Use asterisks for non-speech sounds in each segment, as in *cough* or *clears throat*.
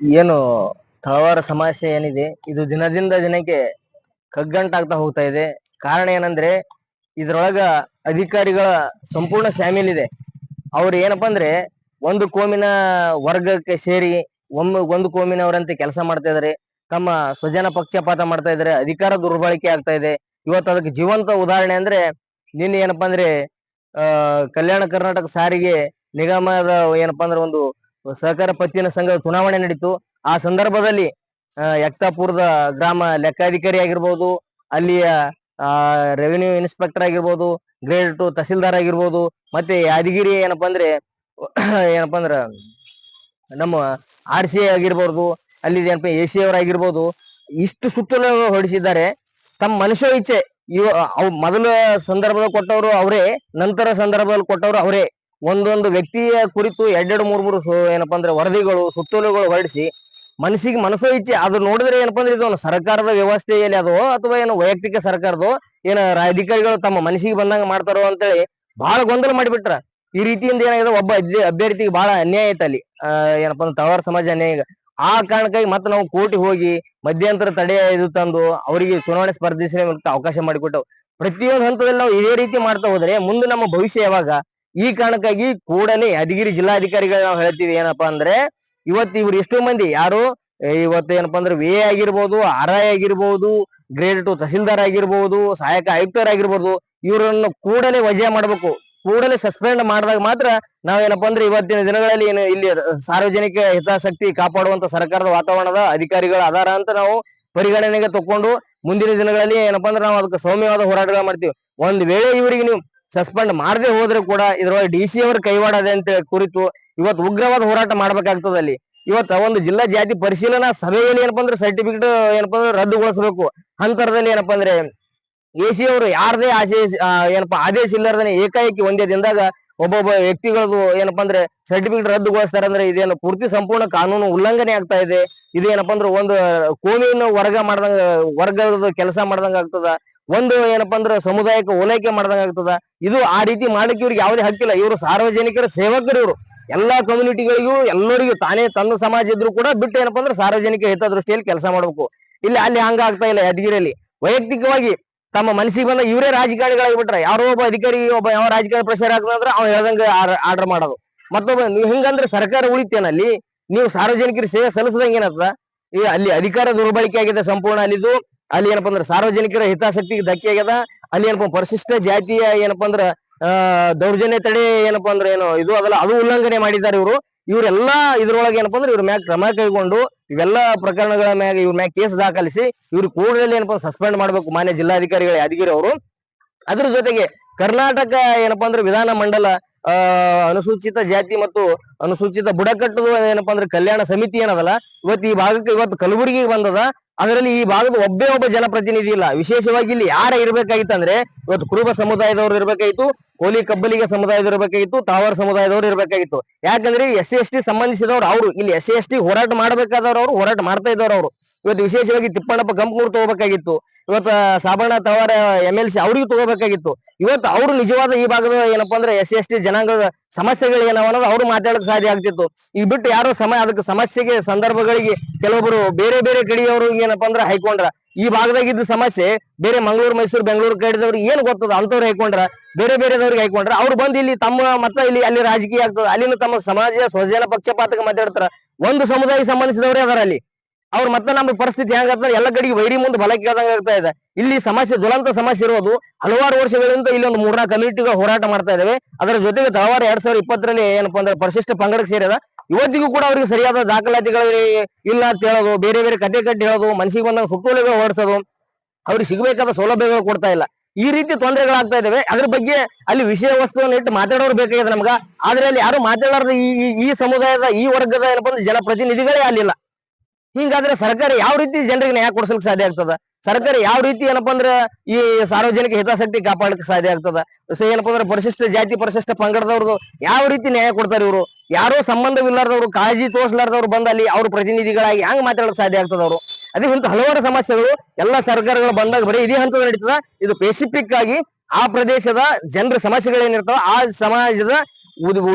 ಏನು ತಳವಾರ ಸಮಸ್ಯೆ ಏನಿದೆ, ಇದು ದಿನದಿಂದ ದಿನಕ್ಕೆ ಕಗ್ಗಂಟಾಗ್ತಾ ಹೋಗ್ತಾ ಇದೆ. ಕಾರಣ ಏನಂದ್ರೆ, ಇದ್ರೊಳಗ ಅಧಿಕಾರಿಗಳ ಸಂಪೂರ್ಣ ಶಾಮೀಲ್ ಇದೆ ಅವ್ರು ಏನಪ್ಪಾ ಅಂದ್ರೆ, ಒಂದು ಕೋಮಿನ ವರ್ಗಕ್ಕೆ ಸೇರಿ ಒಮ್ಮೆ ಒಂದು ಕೋಮಿನವರಂತೆ ಕೆಲಸ ಮಾಡ್ತಾ ಇದಾರೆ. ತಮ್ಮ ಸ್ವಜನ ಪಕ್ಷಪಾತ ಮಾಡ್ತಾ ಇದಾರೆ, ಅಧಿಕಾರ ದುರ್ಬಳಕೆ ಆಗ್ತಾ ಇದೆ. ಇವತ್ತು ಅದಕ್ಕೆ ಜೀವಂತ ಉದಾಹರಣೆ ಅಂದ್ರೆ, ನಿನ್ನೆ ಏನಪ್ಪಾ ಅಂದ್ರೆ ಕಲ್ಯಾಣ ಕರ್ನಾಟಕ ಸಾರಿಗೆ ನಿಗಮದ ಏನಪ್ಪಾ ಅಂದ್ರೆ ಒಂದು ಸಹಕಾರ ಪತ್ತಿನ ಸಂಘದ ಚುನಾವಣೆ ನಡೀತು. ಆ ಸಂದರ್ಭದಲ್ಲಿ ಯಕ್ತಾಪುರದ ಗ್ರಾಮ ಲೆಕ್ಕಾಧಿಕಾರಿ ಆಗಿರ್ಬೋದು, ಅಲ್ಲಿಯ ರೆವಿನ್ಯೂ ಇನ್ಸ್ಪೆಕ್ಟರ್ ಆಗಿರ್ಬೋದು ಗ್ರೇಡ್ ಟು ತಹಸೀಲ್ದಾರ್ ಆಗಿರ್ಬೋದು, ಮತ್ತೆ ಯಾದಗಿರಿ ಏನಪ್ಪಾ ಅಂದ್ರೆ, *clears throat* ಏನಪ್ಪಾ ಅಂದ್ರ, ನಮ್ಮ ಆರ್ ಸಿ ಆಗಿರ್ಬೋದು, ಅಲ್ಲಿ ಏನಪ್ಪ ಎ ಸಿ ಅವರಾಗಿರ್ಬೋದು ಇಷ್ಟು ಸುತ್ತಲೂ ಹೊಡಿಸಿದ್ದಾರೆ. ತಮ್ಮ ಮನುಷ್ಯ ಇಚ್ಛೆ, ಇವ, ಅವ್ ಮೊದಲ ಸಂದರ್ಭದಲ್ಲಿ ಕೊಟ್ಟವರು ಅವರೇ, ನಂತರ ಸಂದರ್ಭದಲ್ಲಿ ಕೊಟ್ಟವರು ಅವರೇ. ಒಂದೊಂದು ವ್ಯಕ್ತಿಯ ಕುರಿತು ಎರಡೆರಡು ಮೂರು ಮೂರು ಏನಪ್ಪ ಅಂದ್ರೆ ವರದಿಗಳು, ಸುತ್ತೋಲುಗಳು ಹೊರಡಿಸಿ ಮನಸ್ಸಿಗೆ ಮನಸ್ಸೋ ಇಚ್ಛೆ. ಅದು ನೋಡಿದ್ರೆ ಏನಪ್ಪ ಅಂದ್ರೆ ಇದೊಂದು ಸರ್ಕಾರದ ವ್ಯವಸ್ಥೆಯಲ್ಲಿ ಅದು ಅಥವಾ ಏನು ವೈಯಕ್ತಿಕ ಸರ್ಕಾರದ ಏನ ಅಧಿಕಾರಿಗಳು ತಮ್ಮ ಮನಸ್ಸಿಗೆ ಬಂದಂಗ ಮಾಡ್ತಾರೋ ಅಂತೇಳಿ ಬಹಳ ಗೊಂದಲ ಮಾಡಿಬಿಟ್ರ. ಈ ರೀತಿಯಿಂದ ಏನಾಗಿದೆ, ಒಬ್ಬ ಅಭ್ಯರ್ಥಿಗೆ ಬಹಳ ಅನ್ಯಾಯ ಐತೆ ಅಲ್ಲಿ. ಏನಪ್ಪಾ ಅಂದ್ರೆ ತವರ ಸಮಾಜ ಅನ್ಯಾಯ. ಆ ಕಾರಣಕ್ಕಾಗಿ ಮತ್ತೆ ನಾವು ಕೋರ್ಟಿಗೆ ಹೋಗಿ ಮಧ್ಯಂತರ ತಡೆ ಇದು ತಂದು ಅವರಿಗೆ ಚುನಾವಣೆ ಸ್ಪರ್ಧಿಸಲು ಅವಕಾಶ ಮಾಡಿಕೊಟ್ಟವು. ಪ್ರತಿಯೊಂದು ಹಂತದಲ್ಲಿ ನಾವು ಇದೇ ರೀತಿ ಮಾಡ್ತಾ ಹೋದ್ರೆ ಮುಂದೆ ನಮ್ಮ ಭವಿಷ್ಯ ಯಾವಾಗ ಈ ಕಾರಣಕ್ಕಾಗಿ ಕೂಡಲೇ ಯಾದಗಿರಿ ಜಿಲ್ಲಾಧಿಕಾರಿಗಳು ನಾವು ಹೇಳ್ತೀವಿ ಏನಪ್ಪಾ ಅಂದ್ರೆ, ಇವತ್ತು ಇವ್ರು ಎಷ್ಟೋ ಮಂದಿ? ಯಾರು? ಇವತ್ತು ಏನಪ್ಪಾ ಅಂದ್ರೆ ವಿ ಆಗಿರ್ಬೋದು ಆರ್ ಐ ಆಗಿರ್ಬೋದು ಗ್ರೇಡ್ ಟು ತಹಸೀಲ್ದಾರ್ ಆಗಿರ್ಬೋದು, ಸಹಾಯಕ ಆಯುಕ್ತರಾಗಿರ್ಬೋದು ಇವರನ್ನು ಕೂಡಲೇ ವಜಾ ಮಾಡಬೇಕು. ಕೂಡಲೇ ಸಸ್ಪೆಂಡ್ ಮಾಡಿದಾಗ ಮಾತ್ರ ನಾವೇನಪ್ಪಾ ಅಂದ್ರೆ ಇವತ್ತಿನ ದಿನಗಳಲ್ಲಿ ಏನು ಇಲ್ಲಿ ಸಾರ್ವಜನಿಕ ಹಿತಾಸಕ್ತಿ ಕಾಪಾಡುವಂತ ಸರ್ಕಾರದ ವಾತಾವರಣದ ಅಧಿಕಾರಿಗಳ ಆಧಾರ ಅಂತ ನಾವು ಪರಿಗಣನೆಗೆ ತಕೊಂಡು ಮುಂದಿನ ದಿನಗಳಲ್ಲಿ ಏನಪ್ಪಾ ಅಂದ್ರೆ ನಾವು ಅದಕ್ಕೆ ಸೌಮ್ಯವಾದ ಹೋರಾಟಗಳು ಮಾಡ್ತೀವಿ. ಒಂದ್ ವೇಳೆ ಇವರಿಗೆ ನೀವು ಸಸ್ಪೆಂಡ್ ಮಾಡದೆ ಹೋದ್ರೆ ಕೂಡ ಇದ್ರೊಳಗೆ ಡಿ ಸಿ ಅವರ ಕೈವಾಡದೆ ಅಂತ ಕುರಿತು ಇವತ್ತು ಉಗ್ರವಾದ ಹೋರಾಟ ಮಾಡ್ಬೇಕಾಗ್ತದೆ ಅಲ್ಲಿ. ಇವತ್ತ ಒಂದು ಜಿಲ್ಲಾ ಜಾತಿ ಪರಿಶೀಲನಾ ಸಭೆಯಲ್ಲಿ ಏನಪ್ಪಾ ಅಂದ್ರೆ ಸರ್ಟಿಫಿಕೇಟ್ ಏನಪ್ಪಾ ಅಂದ್ರೆ ರದ್ದುಗೊಳಿಸಬೇಕು. ಅಂತರದಲ್ಲಿ ಏನಪ್ಪಾ ಅಂದ್ರೆ ಎ ಸಿ ಅವರು ಯಾರದೇ ಆಶಯ ಆ, ಏನಪ್ಪಾ ಆದೇಶ ಇಲ್ಲಾರ್ದೇ ಏಕಾಏಕಿ ಒಂದೇ ದಿನದಾಗ ಒಬ್ಬೊಬ್ಬ ವ್ಯಕ್ತಿಗಳದು ಏನಪ್ಪಾ ಅಂದ್ರೆ ಸರ್ಟಿಫಿಕೇಟ್ ರದ್ದುಗೊಳಿಸ್ತಾರೆ ಅಂದ್ರೆ ಇದೇನು ಪೂರ್ತಿ ಸಂಪೂರ್ಣ ಕಾನೂನು ಉಲ್ಲಂಘನೆ ಆಗ್ತಾ ಇದೆ. ಇದೇನಪ್ಪಾ ಅಂದ್ರ ಒಂದು ಕೋಮಿನ ವರ್ಗ ಮಾಡ್ದಂಗ, ವರ್ಗದ ಕೆಲಸ ಮಾಡ್ದಂಗ ಆಗ್ತದ. ಒಂದು ಏನಪ್ಪಾ ಅಂದ್ರ ಸಮುದಾಯಕ್ಕೆ ಓಲೈಕೆ ಮಾಡ್ದಂಗ ಆಗ್ತದ. ಇದು ಆ ರೀತಿ ಮಾಡಕ್ಕೆ ಇವ್ರಿಗೆ ಯಾವುದೇ ಹಕ್ಕಿಲ್ಲ ಇವರು ಸಾರ್ವಜನಿಕರ ಸೇವಕರು ಇವರು. ಎಲ್ಲಾ ಕಮ್ಯುನಿಟಿಗಳಿಗೂ ಎಲ್ಲರಿಗೂ ತಾನೇ ತನ್ನ ಸಮಾಜ ಇದ್ರು ಕೂಡ ಬಿಟ್ಟು ಏನಪ್ಪಾ ಅಂದ್ರೆ ಸಾರ್ವಜನಿಕ ಹಿತದೃಷ್ಟಿಯಲ್ಲಿ ಕೆಲಸ ಮಾಡ್ಬೇಕು. ಇಲ್ಲಿ ಅಲ್ಲಿ ಹಂಗ ಆಗ್ತಾ ಇಲ್ಲ ಯಾದಗಿರಿಯಲ್ಲಿ. ವೈಯಕ್ತಿಕವಾಗಿ ತಮ್ಮ ಮನಸ್ಸಿಗೆ ಬಂದ ಇವರೇ ರಾಜಕಾರಣಿಗಳಾಗಿ ಬಿಟ್ರೆ ಯಾರೋ ಒಬ್ಬ ಅಧಿಕಾರಿ, ಒಬ್ಬ ಯಾವ ರಾಜಕಾರಣ ಪ್ರೆಷರ್ ಆಗ್ತದಂದ್ರೆ ಅವ್ನು ಹೇಳ್ದಂಗ ಆರ್ಡರ್ ಮಾಡೋದು. ಮತ್ತೊಬ್ಬ ನೀವು ಹಿಂಗಂದ್ರೆ ಸರ್ಕಾರ ಉಳಿತೇನಲ್ಲಿ? ನೀವು ಸಾರ್ವಜನಿಕರಿಗೆ ಸೇವೆ ಸಲ್ಲಿಸದಂಗ ಏನಾಗ್ತದ ಈ ಅಲ್ಲಿ ಅಧಿಕಾರ ದುರ್ಬಳಕೆ ಆಗಿದೆ ಸಂಪೂರ್ಣ ಅಲ್ಲಿದು ಅಲ್ಲಿ ಏನಪ್ಪಾ ಅಂದ್ರೆ ಸಾರ್ವಜನಿಕರ ಹಿತಾಸಕ್ತಿಗೆ ಧಕ್ಕೆ ಆಗ್ಯದ. ಅಲ್ಲಿ ಏನಪ್ಪಾ ಪರಿಶಿಷ್ಟ ಜಾತಿಯ ಏನಪ್ಪಾ ಅಂದ್ರ ದೌರ್ಜನ್ಯ ತಡೆ ಏನಪ್ಪಾ ಅಂದ್ರೆ ಏನು ಇದು ಅದಲ್ಲ ಅದು ಉಲ್ಲಂಘನೆ ಮಾಡಿದ್ದಾರೆ ಇವರು. ಇವರೆಲ್ಲಾ ಇದ್ರೊಳಗೆ ಏನಪ್ಪಾ ಅಂದ್ರೆ ಇವ್ರ ಮ್ಯಾಗ ಕ್ರಮ ಕೈಗೊಂಡು ಇವೆಲ್ಲ ಪ್ರಕರಣಗಳ ಮ್ಯಾಗ ಇವ್ರ ಮ್ಯಾಗ ಕೇಸ್ ದಾಖಲಿಸಿ ಇವ್ರ ಕೂಡಲೇ ಏನಪ್ಪಾ ಸಸ್ಪೆಂಡ್ ಮಾಡ್ಬೇಕು ಮಾನ್ಯ ಜಿಲ್ಲಾಧಿಕಾರಿಗಳ ಯಾದಗಿರಿ ಅವರು. ಅದ್ರ ಜೊತೆಗೆ ಕರ್ನಾಟಕ ಏನಪ್ಪಾ ಅಂದ್ರೆ ವಿಧಾನ ಮಂಡಲ ಅನುಸೂಚಿತ ಜಾತಿ ಮತ್ತು ಅನುಸೂಚಿತ ಬುಡಕಟ್ಟು ಏನಪ್ಪಾ ಅಂದ್ರೆ ಕಲ್ಯಾಣ ಸಮಿತಿ ಏನದಲ್ಲ, ಇವತ್ತು ಈ ಭಾಗಕ್ಕೆ ಇವತ್ತು ಕಲಬುರಗಿಗೆ ಬಂದದ. ಅದರಲ್ಲಿ ಈ ಭಾಗದ ಒಬ್ಬೇ ಒಬ್ಬ ಜನಪ್ರತಿನಿಧಿ ಇಲ್ಲ. ವಿಶೇಷವಾಗಿ ಇಲ್ಲಿ ಯಾರ ಇರಬೇಕಾಗಿತ್ತು ಅಂದ್ರೆ ಇವತ್ತು ಕುರುಬ ಸಮುದಾಯದವ್ರು ಇರಬೇಕಾಗಿತ್ತು ಕೋಲಿ ಕಬ್ಬಲಿಗ ಸಮುದಾಯದವ್ರು ಇರ್ಬೇಕಾಗಿತ್ತು, ತಾವರ ಸಮುದಾಯದವ್ರು ಇರಬೇಕಾಗಿತ್ತು. ಯಾಕಂದ್ರೆ ಎಸ್ ಸಿ ಎಸ್ ಸಂಬಂಧಿಸಿದವ್ರು ಅವರು. ಇಲ್ಲಿ ಎಸ್ ಸಿ ಹೋರಾಟ ಮಾಡಬೇಕಾದವ್ರು ಅವರು, ಹೋರಾಟ ಮಾಡ್ತಾ ಇದ್ದವ್ರು ಅವರು. ಇವತ್ತು ವಿಶೇಷವಾಗಿ ತಿಪ್ಪಣ್ಣಪ್ಪ ಗಂಪನೂರ್ ತಗೋಬೇಕಾಗಿತ್ತು. ಇವತ್ತು Sabanna Talawar M L C ಅವ್ರಿಗೂ ತಗೋಬೇಕಾಗಿತ್ತು. ಇವತ್ತು ಅವರು ನಿಜವಾದ ಈ ಭಾಗದ ಏನಪ್ಪಾ ಅಂದ್ರೆ ಎಸ್ ಸಿ ಜನಾಂಗದ ಸಮಸ್ಯೆಗಳು ಏನವ ಅನ್ನೋದು ಅವ್ರು ಮಾತಾಡಕ್ ಸಾಧ್ಯ ಆಗ್ತಿತ್ತು. ಈಗ ಬಿಟ್ಟು ಯಾರೋ ಸಮ, ಅದಕ್ಕೆ ಸಮಸ್ಯೆಗೆ ಸಂದರ್ಭಗಳಿಗೆ ಕೆಲವೊಬ್ರು ಬೇರೆ ಬೇರೆ ಕಡೆಯವರು ಏನಪ್ಪಾ ಅಂದ್ರೆ ಹೈಕೊಂಡ್ರ. ಈ ಭಾಗದಾಗಿದ್ದ ಸಮಸ್ಯೆ ಬೇರೆ ಮಂಗಳೂರು, ಮೈಸೂರು, ಬೆಂಗಳೂರು ಕಡೆದವ್ರಿಗೆ ಏನ್ ಗೊತ್ತದ? ಅಂತವ್ರು ಹೈಕೊಂಡ್ರ. ಬೇರೆ ಬೇರೆದವ್ರಿಗೆ ಹೈಕೊಂಡ್ರ. ಅವ್ರು ಬಂದು ಇಲ್ಲಿ ತಮ್ಮ ಮತ್ತ ಇಲ್ಲಿ ಅಲ್ಲಿ ರಾಜಕೀಯ ಆಗ್ತದ. ಅಲ್ಲಿನ ತಮ್ಮ ಸಮಾಜ, ಸ್ವಜನ ಪಕ್ಷಪಾತಕ್ಕೆ ಮಾತಾಡ್ತಾರ. ಒಂದು ಸಮುದಾಯ ಸಂಬಂಧಿಸಿದವರೇ ಅದರ ಅಲ್ಲಿ. ಅವ್ರು ಮತ್ತೆ ನಮ್ಮ ಪರಿಸ್ಥಿತಿ ಹೆಂಗತ್ತ ಎಲ್ಲ ಕಡೆಗೆ ವೈರಿ ಮುಂದೆ ಆದಂಗ ಆಗ್ತಾ ಇದೆ. ಇಲ್ಲಿ ಸಮಸ್ಯೆ, ಜ್ವಲಂತ ಸಮಸ್ಯೆ ಇರೋದು ಹಲವಾರು ವರ್ಷಗಳಿಂದ ಇಲ್ಲಿ ಒಂದು ಮೂರ್ನಾಲ್ಕು ಕಮ್ಯುನಿಟಿಗಳು ಹೋರಾಟ ಮಾಡ್ತಾ ಇದಾವೆ. ಅದರ ಜೊತೆಗೆ ತಳವಾರ ಎರಡ್ ಸಾವಿರದ ಇಪ್ಪತ್ತರಲ್ಲಿ ಏನಪ್ಪಾ ಅಂದ್ರೆ ಪರಿಶಿಷ್ಟ ಪಂಗಡಕ್ಕೆ ಸೇರಿದ. ಇವತ್ತಿಗೂ ಕೂಡ ಅವ್ರಿಗೆ ಸರಿಯಾದ ದಾಖಲಾತಿಗಳು ಇಲ್ಲ ಅಂತ ಹೇಳೋದು, ಬೇರೆ ಬೇರೆ ಕತೆ ಕಟ್ಟಿ ಹೇಳೋದು, ಮನಸ್ಸಿಗೆ ಬಂದಾಗ ಸುತ್ತೋಲೆಗಳು ಹೊರಡಿಸೋದು ಅವ್ರಿಗೆ ಸಿಗಬೇಕಾದ ಸೌಲಭ್ಯಗಳು ಕೊಡ್ತಾ ಇಲ್ಲ. ಈ ರೀತಿ ತೊಂದರೆಗಳಾಗ್ತಾ ಇದಾವೆ. ಅದ್ರ ಬಗ್ಗೆ ಅಲ್ಲಿ ವಿಷಯ ವಸ್ತುವನ್ನು ಇಟ್ಟು ಮಾತಾಡೋರು ಬೇಕಾಗಿದೆ ನಮ್ಗ. ಆದ್ರೆ ಅಲ್ಲಿ ಯಾರು ಮಾತಾಡೋದು ಈ- ಈ ಸಮುದಾಯದ, ಈ ವರ್ಗದ ಏನಪ್ಪ ಅಂದ್ರೆ ಜನಪ್ರತಿನಿಧಿಗಳೇ ಅಲ್ಲಿಲ್ಲ ಹಿಂಗಾದ್ರೆ ಸರ್ಕಾರ ಯಾವ ರೀತಿ ಜನರಿಗೆ ನ್ಯಾಯ ಕೊಡ್ಸಲಿಕ್ಕೆ ಸಾಧ್ಯ ಆಗ್ತದ? ಸರ್ಕಾರ ಯಾವ ರೀತಿ ಏನಪ್ಪಾ ಅಂದ್ರೆ ಈ ಸಾರ್ವಜನಿಕ ಹಿತಾಸಕ್ತಿ ಕಾಪಾಡಲಿಕ್ಕೆ ಸಾಧ್ಯ ಆಗ್ತದ? ಏನಪ್ಪಾ ಅಂದ್ರೆ ಪರಿಶಿಷ್ಟ ಜಾತಿ, ಪರಿಶಿಷ್ಟ ಪಂಗಡದವ್ರದ್ದು ಯಾವ ರೀತಿ ನ್ಯಾಯ ಕೊಡ್ತಾರೆ ಇವರು? ಯಾರೋ ಸಂಬಂಧವಿಲ್ಲಾರ್ದವ್ರು, ಕಾಳಜಿ ತೋರಿಸಲಾರ್ದವ್ರು ಬಂದ ಅಲ್ಲಿ ಅವ್ರ ಪ್ರತಿನಿಧಿಗಳಾಗಿ ಹೆಂಗ್ ಮಾತಾಡಕ್ ಸಾಧ್ಯ ಆಗ್ತದ ಅವರು? ಅದೇ ಇಂತ ಹಲವಾರು ಸಮಸ್ಯೆಗಳು ಎಲ್ಲಾ ಸರ್ಕಾರಗಳು ಬಂದಾಗ ಬರೀ ಇದೇ ಹಂತದ ನಡೀತದ. ಇದು ಪೆಸಿಫಿಕ್ ಆಗಿ ಆ ಪ್ರದೇಶದ ಜನರ ಸಮಸ್ಯೆಗಳೇನಿರ್ತಾವ, ಆ ಸಮಾಜದ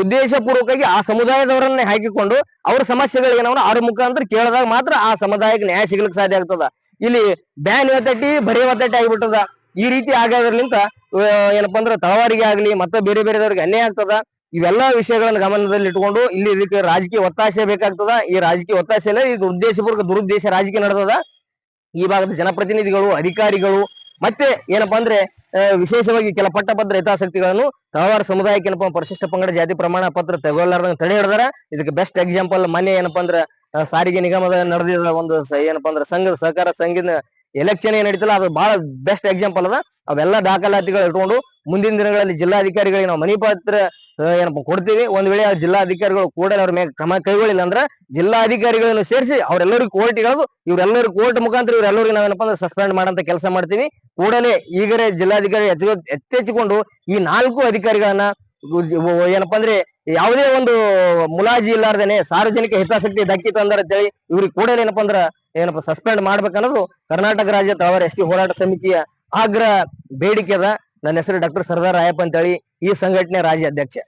ಉದ್ದೇಶಪೂರ್ವಕವಾಗಿ ಆ ಸಮುದಾಯದವರನ್ನೇ ಹಾಕಿಕೊಂಡು ಅವ್ರ ಸಮಸ್ಯೆಗಳು ನಾವು ಅವ್ರ ಮುಖಾಂತರ ಕೇಳಿದಾಗ ಮಾತ್ರ ಆ ಸಮುದಾಯಕ್ಕೆ ನ್ಯಾಯ ಸಿಗ್ಲಿಕ್ಕೆ ಸಾಧ್ಯ ಆಗ್ತದ. ಇಲ್ಲಿ ಬ್ಯಾನ್ ಇವತ್ತಟ್ಟಿ ಬರೀ ಒತ್ತಟ್ಟಿ ಆಗಿಬಿಟ್ಟದ. ಈ ರೀತಿ ಆಗೋದ್ರಲಿಂತ ಏನಪ್ಪಾ ಅಂದ್ರೆ ತಳವಾರಿಗೆ ಆಗ್ಲಿ, ಮತ್ತೆ ಬೇರೆ ಬೇರೆದವ್ರಿಗೆ ಅನ್ಯಾಯ ಆಗ್ತದ. ಇವೆಲ್ಲಾ ವಿಷಯಗಳನ್ನ ಗಮನದಲ್ಲಿ ಇಟ್ಕೊಂಡು ಇಲ್ಲಿ ಇದಕ್ಕೆ ರಾಜಕೀಯ ಒತ್ತಾಸೆ ಬೇಕಾಗ್ತದ. ಈ ರಾಜಕೀಯ ಒತ್ತಾಸೆ ಇಲ್ಲ ಇದು ಉದ್ದೇಶಪೂರ್ವಕ ದುರುದ್ದೇಶ ರಾಜಕೀಯ ನಡೆದದ. ಈ ಭಾಗದ ಜನಪ್ರತಿನಿಧಿಗಳು, ಅಧಿಕಾರಿಗಳು ಮತ್ತೆ ಏನಪ್ಪಾ ಅಂದ್ರೆ ವಿಶೇಷವಾಗಿ ಕೆಲ ಪಟ್ಟಭದ್ರ ಹಿತಾಸಕ್ತಿಗಳನ್ನು ತಳವಾರ ಸಮುದಾಯಕ್ಕೆ ಏನಪ್ಪಾ ಪರಿಶಿಷ್ಟ ಪಂಗಡ ಜಾತಿ ಪ್ರಮಾಣ ಪತ್ರ ತಗೊಳ್ಳಾರ್ದಂಗ ತಡೆ ಹಿಡಿದಾರ. ಇದಕ್ಕೆ ಬೆಸ್ಟ್ ಎಕ್ಸಾಂಪಲ್ ಮನೆ ಏನಪ್ಪಾ ಅಂದ್ರೆ ಸಾರಿಗೆ ನಿಗಮದ ನಡೆದಿದ ಒಂದು ಏನಪ್ಪಾ ಅಂದ್ರೆ ಸಂಘದ ಸಹಕಾರ ಸಂಘದ ಎಲೆಕ್ಷನ್ ಏನ್ ನಡೀತಲ್ಲ, ಅದು ಬಹಳ ಬೆಸ್ಟ್ ಎಕ್ಸಾಂಪಲ್ ಅದ. ಅವೆಲ್ಲ ದಾಖಲಾತಿಗಳು ಇಟ್ಕೊಂಡು ಮುಂದಿನ ದಿನಗಳಲ್ಲಿ ಜಿಲ್ಲಾಧಿಕಾರಿಗಳಿಗೆ ನಾವು ಮನಿ ಪಾತ್ರ ಏನಪ್ಪ ಕೊಡ್ತೀವಿ. ಒಂದ್ ವೇಳೆ ಆ ಜಿಲ್ಲಾಧಿಕಾರಿಗಳು ಕೂಡ ಅವ್ರ ಮೇಲೆ ಕ್ರಮ ಕೈಗೊಳ್ಳಿಲ್ಲ ಅಂದ್ರೆ ಜಿಲ್ಲಾಧಿಕಾರಿಗಳನ್ನು ಸೇರಿಸಿ ಅವರೆಲ್ಲರಿಗೂ ಕೋರ್ಟ್ ಇರೋದು ಇವರೆಲ್ಲರೂ ಕೋರ್ಟ್ ಮುಖಾಂತರ ಇವರೆಲ್ಲರಿಗೂ ನಾವೇನಪ್ಪ ಅಂದ್ರೆ ಸಸ್ಪೆಂಡ್ ಮಾಡಂತ ಕೆಲಸ ಮಾಡ್ತೀವಿ. ಕೂಡಲೇ ಈಗಲೇ ಜಿಲ್ಲಾಧಿಕಾರಿ ಎತ್ತೆಚ್ಚಿಕೊಂಡು ಈ ನಾಲ್ಕು ಅಧಿಕಾರಿಗಳನ್ನ ಏನಪ್ಪ ಅಂದ್ರೆ ಯಾವುದೇ ಒಂದು ಮುಲಾಜಿ ಇಲ್ಲಾರ್ದೇನೆ ಸಾರ್ವಜನಿಕ ಹಿತಾಸಕ್ತಿ ಧಕ್ಕಿ ಅಂದ್ರೆ ಅಂತೇಳಿ ಇವ್ರಿಗೆ ಕೂಡಲೇ ಏನಪ್ಪ ಅಂದ್ರ ಏನಪ್ಪ ಸಸ್ಪೆಂಡ್ ಮಾಡ್ಬೇಕನ್ನೋದು ಕರ್ನಾಟಕ ರಾಜ್ಯ ತಳವಾರ ಎಸ್ ಟಿ ಹೋರಾಟ ಸಮಿತಿಯ ಆಗ್ರಹ ಬೇಡಿಕೆ ಅದ. ನನ್ನ ಹೆಸರು ಡಾಕ್ಟರ್ ಸರ್ದಾರ್ ರಾಯಪ್ಪ ಅಂತೇಳಿ ಈ ಸಂಘಟನೆ ರಾಜ್ಯ ಅಧ್ಯಕ್ಷ